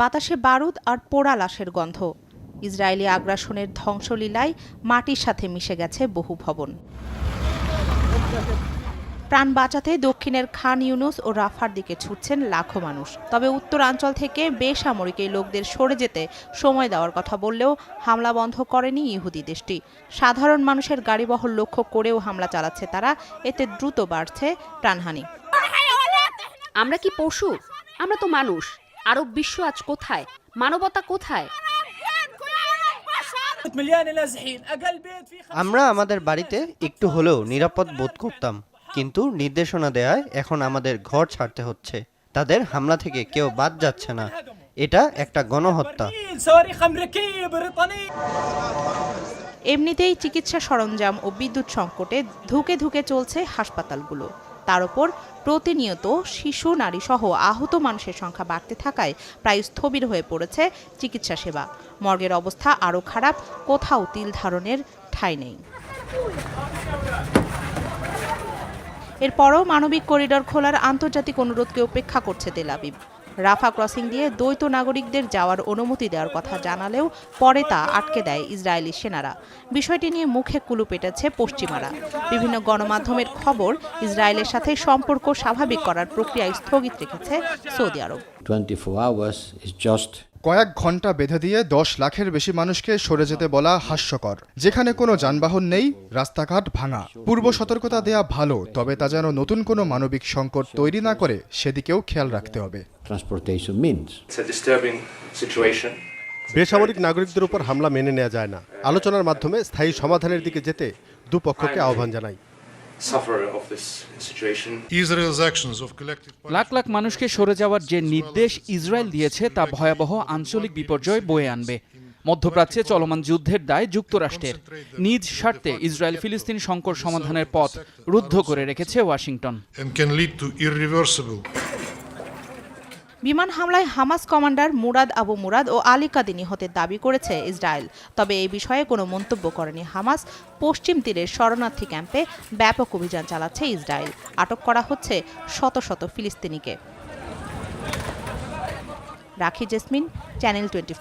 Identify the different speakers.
Speaker 1: বাতাসে বারুদ আর পোড়া লাশের গন্ধ। ইসরায়েলি আগ্রাসনের ধ্বংসলীলায় মাটির সাথে মিশে গেছে বহু ভবন। প্রাণ বাঁচাতে দক্ষিণের খান ইউনুস ও রাফার দিকে ছুটছেন লাখো মানুষ। তবে উত্তরাঞ্চল থেকে বেসামরিক এই লোকদের সরে যেতে সময় দেওয়ার কথা বললেও হামলা বন্ধ করেনি ইহুদি দেশটি। সাধারণ মানুষের গাড়িবহর লক্ষ্য করেও হামলা চালাচ্ছে তারা, এতে দ্রুত বাড়ছে প্রাণহানি।
Speaker 2: আমরা কি পশু? আমরা তো মানুষ। আরব বিশ্ব আজ কোথায়? মানবতা কোথায়?
Speaker 3: আমরা আমাদের বাড়িতে একটু হলেও নিরাপদ বোধ করতাম কিন্তু নির্দেশনা দেয়ায় এখন আমাদের ঘর ছাড়তে হচ্ছে। তাদের হামলা থেকে কেউ বাদ যাচ্ছে না। এটা একটা গণহত্যা।
Speaker 1: এমনিতেই চিকিৎসা সরঞ্জাম ও বিদ্যুৎ সংকটে ধুকে ধুকে চলছে হাসপাতালগুলো। তার ওপর প্রতিনিয়ত শিশু নারী সহ আহত মানুষের সংখ্যা বাড়তে থাকায় প্রায় স্থবির হয়ে পড়েছে চিকিৎসা সেবা। মর্গের অবস্থা আরও খারাপ, কোথাও তিল ধারণের ঠাঁই নেই। এরপরও মানবিক করিডর খোলার আন্তর্জাতিক অনুরোধকে উপেক্ষা করছে তেল আবিব। রাফা ক্রসিং দিয়ে দ্বৈত নাগরিকদের যাওয়ার অনুমতি দেওয়ার কথা জানালেও পরে তা আটকে দেয় ইসরায়েলি সেনারা। বিষয়টি নিয়ে মুখে কুলু পেটেছে পশ্চিমারা। বিভিন্ন গণমাধ্যমের খবর ইসরায়েলের সাথে সম্পর্ক স্বাভাবিক করার প্রক্রিয়া স্থগিত রেখেছে Saudi Arab.
Speaker 4: 24 hours is just
Speaker 5: কয়েক ঘণ্টা বেঁধে দিয়ে দশ লাখের বেশি মানুষকে সরে যেতে বলা হাস্যকর। যেখানে কোনো যানবাহন নেই রাস্তাঘাট ভাঙা। পূর্ব সতর্কতা দেয়া ভালো তবে তা যেন নতুন কোনো মানবিক সংকট তৈরি না করে সেদিকেও খেয়াল রাখতে হবে।
Speaker 4: Transportation means.
Speaker 6: It's a disturbing situation.
Speaker 7: বেসামরিক নাগরিকদের উপর হামলা মেনে নেওয়া যায় না আলোচনার মাধ্যমে স্থায়ী সমাধানের দিকে যেতে দুপক্ষকে আহ্বান জানাই
Speaker 6: Sufferer of this situation.
Speaker 8: Israel's actions of collective
Speaker 9: lakh lakh মানুষকে সরে যাওয়ার যে নির্দেশ ইসরায়েল দিয়েছে তা ভয়াবহ আঞ্চলিক বিপর্যয় বয়ে আনবে মধ্যপ্রাচ্যে চলমান যুদ্ধের দায় যুক্তরাষ্ট্রের নিজ স্বার্থে ইসরায়েল ফিলিস্তিন সংকট সমাধানের পথ রুদ্ধ করে রেখেছে ওয়াশিংটন
Speaker 1: বিমান হামলায় Hamas commander Murad Abu Murad ও আলী কাদি নিহতের দাবি করেছে ইসরায়েল। তবে এই বিষয়ে কোনো মন্তব্য করেনি হামাস। পশ্চিম তীরের শরণার্থী ক্যাম্পে ব্যাপক অভিযান চালাচ্ছে ইসরায়েল। আটক করা হচ্ছে শত শত ফিলিস্তিনিকে। রাখি জেসমিন, চ্যানেল টোয়েন্টি